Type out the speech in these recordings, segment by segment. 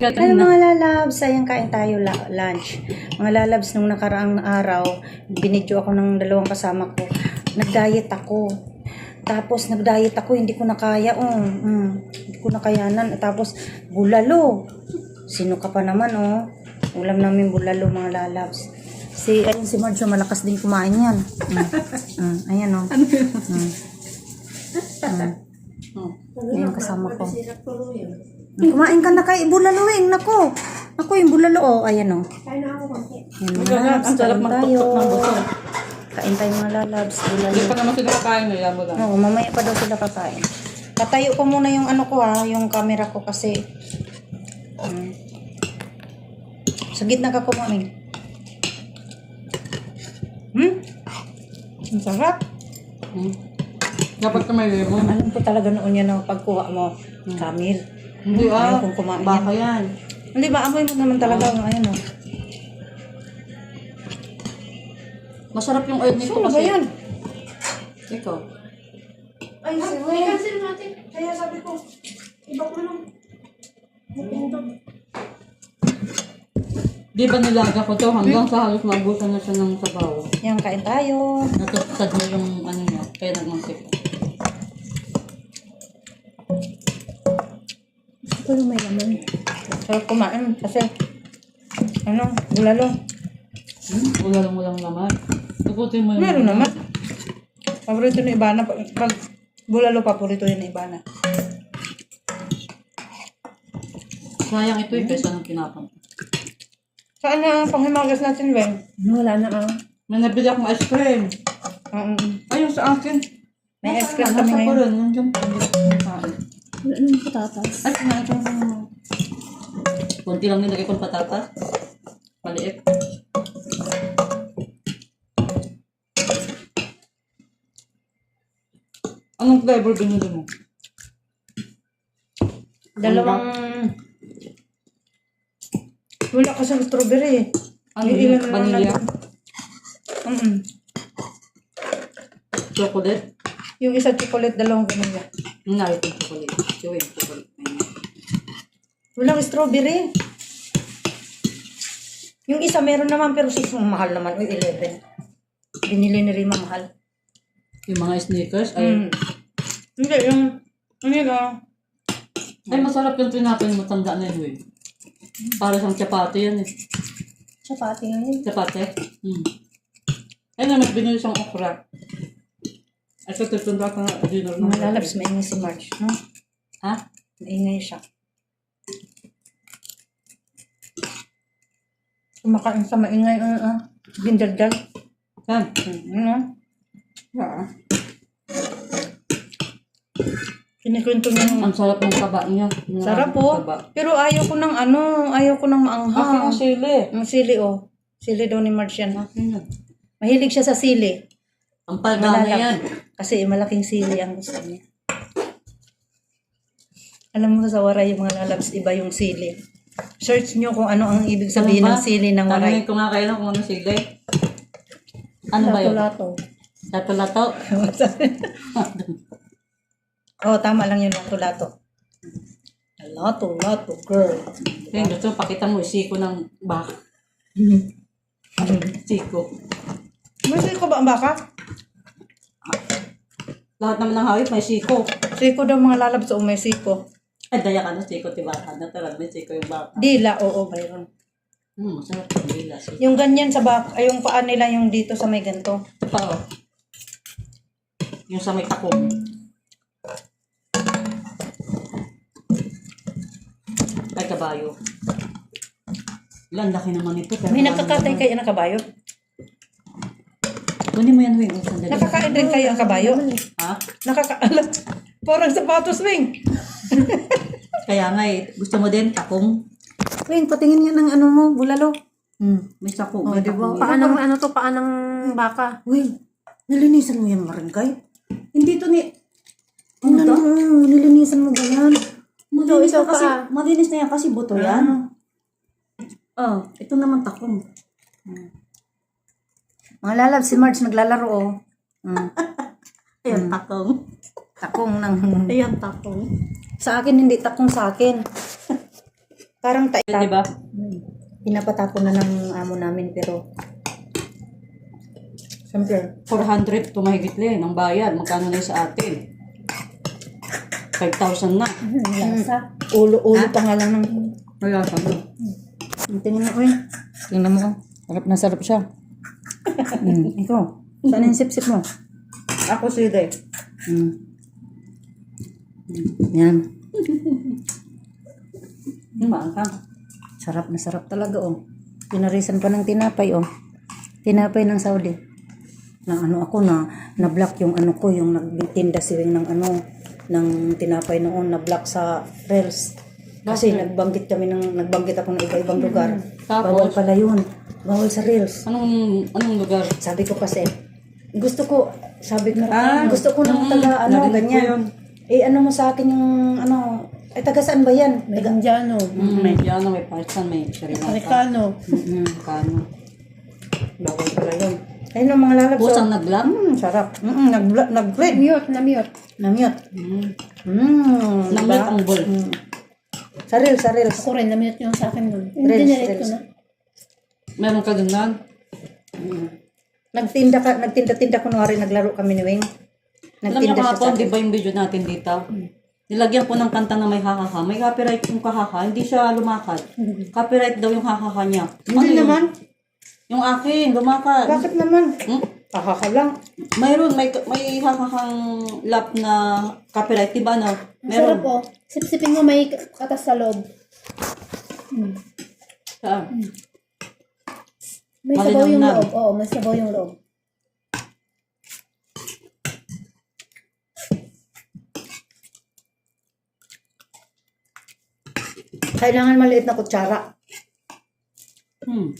Ano mga lalabs, sayang kain tayo la- lunch. Mga lalabs, nung nakaraang araw, binidyo ako ng dalawang kasama ko. Nag-diet ako. Tapos nag-diet ako, hindi ko na kaya. Oh. Mm, hindi ko na kayanan. Tapos bulalo. Sino ka pa naman oh. Ulam namin bulalo mga lalabs. Si, ayun si Marjo, malakas din kumain yan. Mm. Mm, ayan oh. Mm. Mm. Ayan kasama ko. Kumain ka na kay bulaloing, nako. Ako yung bulalo, oh, ayan oh. Kain na ako konti. Yan mga Maganda, lalabs, ang sarap kain tayo. magtuktok ng buto. Kain tayo mga lalabs, bulalo. Hindi pa naman sila kakain na yan mo lang. Oo, mamaya pa daw sila kakain. Patayo ko muna yung ano ko ha, yung camera ko kasi. Hmm. Sa gitna ka kumain. Hmm? Ang sarap. Hmm. Dapat ka may lemon. Alam ko talaga noon yan ang pagkuha mo. Camel. Hindi Ayaw ah. kong kumain Baka yan. Hindi ba, amoy mo naman talaga yung ayan oh. Masarap yung oil nito Sino ba kasi. yan? Ikaw. Ay, si Ay, cancel natin. Kaya sabi ko, Iba ko lang. Di ba nilaga ko to hanggang sa halos mabutan na siya ng sabaw. yan, kain tayo. Natutad mo yung ano niya. Kaya nagmansip. Ito yung may laman. Sarap kumain kasi, ano, bulalo. Hmm? Wala lang walang laman. Tugutin mo yung Meron naman. Paborito ni Ibana. Pag, pag bulalo, paborito yun ni Ibana. Sayang ito eh, kaysa ng kinapang. Saan na ang panghimagas natin, Ben? Wala na ah. May nabili akong ice cream. Um, Ay, yung sa akin. may ice cream Nasa kami ko ngayon. rin. Nandiyan pa. Wala nang patatas. Ay, kumain ko naman. Kunti lang nilagay kong patatas. Maliit. Anong flavor binili mo? Dalawang... Wala ka sa strawberry. Ano May yun? Vanilla? natin. Mm-mm. Chocolate? Yung isa chocolate, dalawang vanilla. Narito yung chocolate. Yung chocolate. Ayun. Walang strawberry. Yung isa meron naman pero sus mahal naman. Uy, 11. Binili ni Rima mahal. Yung mga sneakers. Ay, Mm. Hindi, yung... Ano yun ah? ay masarap yung tinapay mo. Tanda na yun eh. Para siyang chapati yan eh. Chapati nga yun. Chapati? Hmm. Ay na, mas binili siyang okra. Ay, ito, tutunda ka nga. Dinner na. Mga lalabs, maingay si March, no? Ha? Maingay siya. Kumakain sa maingay, ano, ah. Gindaldal. Yan. Ano? Yeah. Kinikwento niya. Ang sarap ng taba niya. Yung Sarap po. taba. Pero ayaw ko ng ano, ayaw ko ng Akin maanghang. ang sili. Ang sili, oh. Sili daw ni. Akin yan. Mahilig siya sa sili. Ang Malalak. yan. Kasi malaking sili ang gusto niya. Alam mo sa waray yung mga lalabs, iba yung sili. Search nyo kung ano ang ibig sabihin Ano ng ba? sili ng waray. Tanungin ko nga kayo kung ano sili. Ano ba yun? Lato-lato. Lato-lato? oh, tama lang yun, lato-lato. Lato-lato, girl. Yung gusto, pakita mo, isiko ng baka. Siko. May siko ba ang baka? Lahat naman ng hawit may siko. Siko daw mga lalabs o may siko. Ay, daya ka na siko, di baka. Natural, may siko yung baka. Dila, oo, mayroon. Hmm, masarap ang dila. Siko. Yung ganyan sa bak, ay yung paa nila yung dito sa may ganto. Pa, oh. Yung sa may takong. Ay, kabayo. Ilan laki naman ito. pero May naman. kayo ng kabayo? Kunin mo yan, Wing. Sandali. Nakakain din kayo ang kabayo? Ha? Nakakaalam. Parang sapatos, Wing. Kaya nga eh, gusto mo din takong? Wing, patingin nga ng ano mo, bulalo. Hmm, may sako. Oh, may di ba? takong. Paanang ano to? Paanang baka? Wing, nilinisan mo yan marangkay? Hindi to ni... Ano Ano to? no, nilinisan mo ba yan? Malinis ito na kasi, pa. malinis na yan kasi buto yan. Oh, ito naman takong. Mga lalab, si Marge naglalaro, oh. Mm. Ayan, takong. Takong ng... Ayan, takong. Sa akin, hindi takong sa akin. Parang ta- Di ba? pinapatapon na ng amo namin pero Siyempre, 400 tumahigit lang ang bayad. Magkano na yun sa atin? 5,000 na. Lasa. ulo-ulo pa nga lang ng... Wala sa mo. Tingnan mo, uy. Tingnan mo. Sarap na sarap siya. mm, ikaw. Saan yung sip-sip mo? Ako si Day. Mm. Yan. Maangkang. Sarap na sarap talaga, oh. Pinarisan pa ng tinapay, oh. Tinapay ng Saudi. Na ano ako na, na-block yung ano ko, yung nagtinda si Wing ng ano, ng tinapay noon, na-block sa Rails. Kasi nagbanggit kami ng, nagbanggit ako ng iba-ibang lugar. Tapos? Bawal pala yun. Bawal sa Rails. Anong, anong lugar? Sabi ko kasi, gusto ko, sabi ko, Ah, gusto ko ng mm, taga, ano, ganyan. Eh, ano mo sa akin yung, ano, eh, taga saan ba yan? May Indiano. Mm, may Diana, may Pakistan, may Sri Lanka. Amerikano. Mm-mm. Kano. Bawal pala yun. Ayun ang mga lalabs. Pusang naglam? Mm, sarap. Mm, nag nag-grade. Mute na mute. Namiyot. Mm. Mm, diba? ang bol. Mm. Saril, saril. Ako rin, na-mute yung sa akin nun. Reels, Dinelete ko reels. na. Meron ka ganyan? Nagtinda ka, nagtinda-tinda kunwari naglaro kami ni Wing. Alam niyo Nagtinda siya sa kahapon, di akin. ba yung video natin dito? Nilagyan ko ng kanta na may hahaha. May copyright yung kahaha. Hindi siya lumakad. Copyright daw yung hahaha niya. Hindi yun? naman. Yung akin, lumakad. Bakit naman? Hmm? Kakaka lang. Mayroon, may, may hahahang lap na copyright. Diba no? Meron. po. Sip-sipin mo may katas sa loob. Hmm. Saan? May sabaw yung Malinamnam. loob. Oo, may sabaw yung loob. Kailangan maliit na kutsara. Hmm.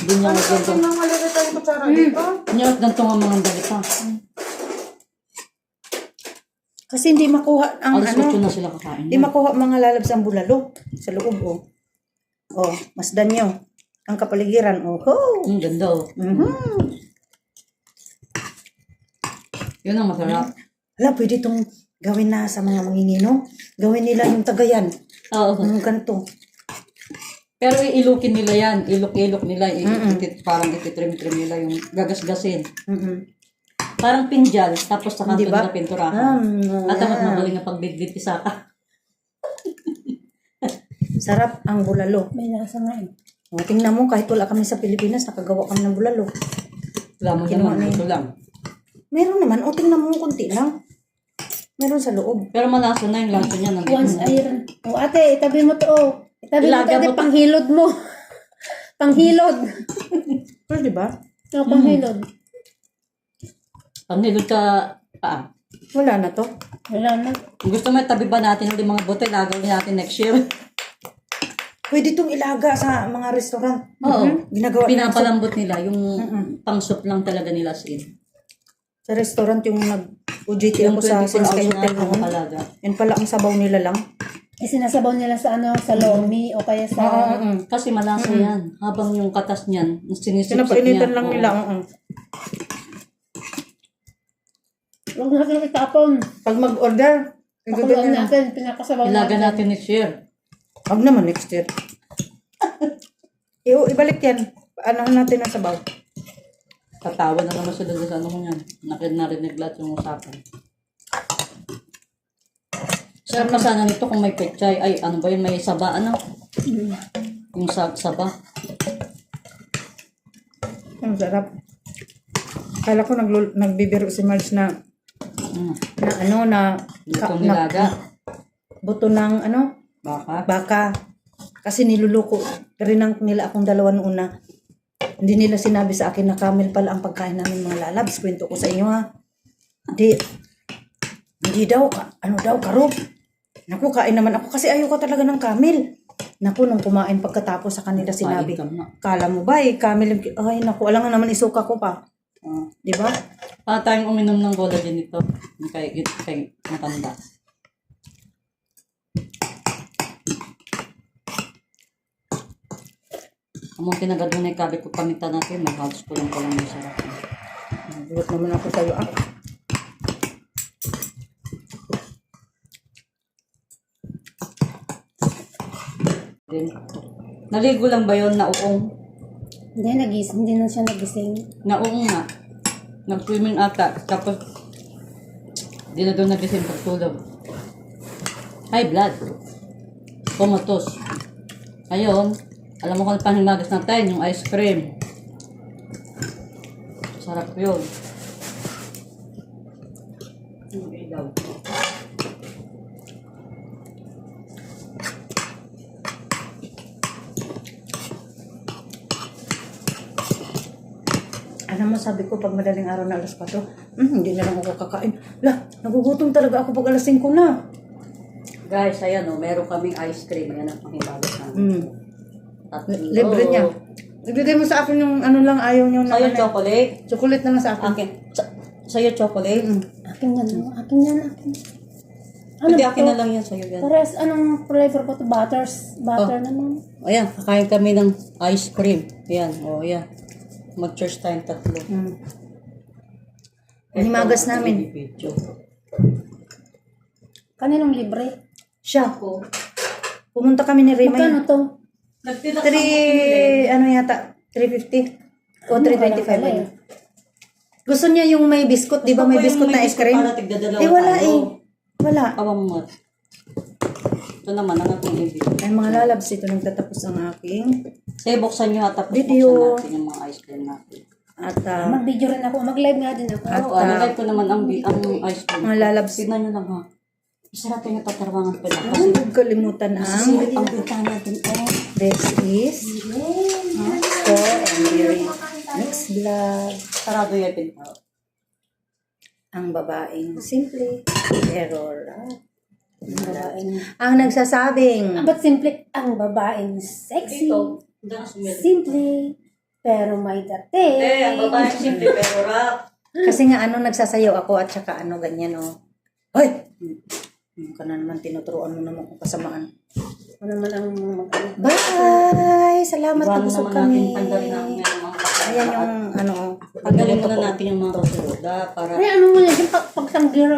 Hindi niya ganito. Kailangan maliit na kutsara dito. Hindi niya ganito nga mga dalita. Kasi hindi makuha ang Alas ano. 8 na sila kakain. Hindi makuha mga lalabs ang bulalo sa loob, oh. Oh, masdan nyo. Ang kapaligiran, oh. ho. Ang ganda oh. Mhm. Yun ang masarap. Wala, pwede itong gawin na sa mga mangingino. Gawin nila yung tagayan. Oo. Yung ganito. Pero iilukin nila yan. Ilok-ilok nila. I- itit, parang ititrim-trim nila yung gagasgasin. Mm-mm. Parang pinjal. Tapos sa kanto ba? nila pinturahan. Um, At ang magaling na pagbitbit isa ka. sarap ang bulalo. May lasa nga eh. O, tingnan mo, kahit wala kami sa Pilipinas, nakagawa kami ng bulalo. Wala mo Kinuha naman. na. Ito lang. Meron naman, o tingnan mo, kunti lang. Meron sa loob. Pero malasa na yung lasa niya. nandito Once iron. O ate, itabi mo to. Oh. Itabi mo to. Ilaga Ate, mo to. panghilod mo. panghilod. Pero di ba? O, panghilod. Pag nilod ka, paa. Wala na to. Wala na. Kung gusto mo tabi ba natin ulit mga bote, lagawin natin next year. Pwede itong ilaga sa mga restaurant. Oo. Mhm. Ginagawa nila sa, Pinapalambot nila. Yung pang soup lang talaga nila sin. sa restaurant yung nag-UGT Yung ako sa 24 Sensei hours Hotel na noon. Yan pala ang sabaw nila lang. Eh, sinasabaw nila sa ano, sa lomi o kaya sa... Oo. Kasi malasa yan. Habang yung katas niyan, sinisip Pinapainitan lang nila. oo. Huwag natin itapon. Pag mag-order, Pakuluan natin. Pinakasabaw Ilaga natin. natin next year. Huwag naman next year. Iyo, ibalik yan. Ano natin ang sabaw? Tatawa na naman sila sa ano mo yan. Narinig lahat yung usapan. Sarap na sana nito kung may pechay. Ay, ano ba yun? May saba, ano? Yung sab saba. Ang sarap. Kala ko naglu- nagbibiro si Marge na Mm. na ano na Lutong nilaga. buto ng ano Baka. baka kasi niluluko rin ang nila akong dalawa noon na hindi nila sinabi sa akin na camel pala ang pagkain namin mga lalabs. Kwento ko sa inyo ha. Hindi. Hindi daw ano daw karog. Naku kain naman ako kasi ayoko talaga ng camel. Naku nung kumain pagkatapos sa kanila sinabi kala mo ba eh camel ay naku alam nga naman isuka ko pa. Ah. di ba? Para tayong uminom ng collagen nito. Kay, kay matanda. Among tinagad mo na yung kabi ko paminta natin, halos ko lang lang yung sarap. Nagulat naman ako sa'yo ah Din. Naligo lang ba yun? Nauong? Hindi, nagis, hindi na siya nagising. Nauong nga. Nag-swimming ata. Tapos, di na doon nagising pagtulog. High blood. Pumatos. Ayun. Alam mo kung paano himagas natin? Yung ice cream. Sarap yun. Yung ilaw. Alam mo, sabi ko, pag madaling araw na alas 4, hmm, hindi na lang ako kakain. Lah, nagugutom talaga ako pag alas 5 na. Guys, ayan o. meron kaming ice cream. Yan ang panghimagas namin. Hmm. Tatlo. Libre niya. Ibigay mo sa akin yung ano lang, ayaw niyo na. Sa'yo ano, chocolate. Chocolate na lang sa akin. Akin. Sa- Sa'yo chocolate. Mm. Akin yan, no? Akin yan, akin. Ano Hindi, ba akin na lang yan sa'yo yan. Pares, anong flavor po to? Butters? Butter naman. Ayan, kakain kami ng ice cream. Ayan, o oh, yan. Mag-church tayong tatlo. Mm. Himagas Ito, namin. video. Kaninong libre? Siya. Pumunta kami ni Rima. Magkano to? Nagtilas 3, ano yata, 350 o Ano, 325 wala pala ba eh. Gusto niya yung may biscuit, di ba may biscuit na ice cream? Para tigdadalawa Eh wala eh. Wala. Awang mo. Ito naman, ang ating ibig. Ay mga lalabs, ito nagtatapos ang aking. Sige, buksan nyo ha, tapos Video. buksan natin yung mga ice cream natin. At ah, Mag-video rin ako. Mag-live nga din ako. At, Oo, ano ah, ko naman ang, ang ice cream. mga lalabs, Tignan nyo lang ha. Isa natin yung tatarwangan pala. Kasi huwag kalimutan ang ang bintana natin. Oh. This is so and very next vlog. Sarado yung pinto. Ang babaeng simple error. Ang babaeng... Ang nagsasabing Ba't simple? Ang babaeng sexy. Dito. Simple. Pero may dating. Eh, ang babae simple pero rap. kasi nga ano nagsasayaw ako at saka ano ganyan oh. Hoy! Ano ka na naman tinuturuan mo naman kung kasamaan. Ano naman ang mag- Bye! Salamat na busog kami. Ayan yung ano. Tanggalin muna natin yung mga ah, para Ay, ano mo yan? Yung pag- pagtanggira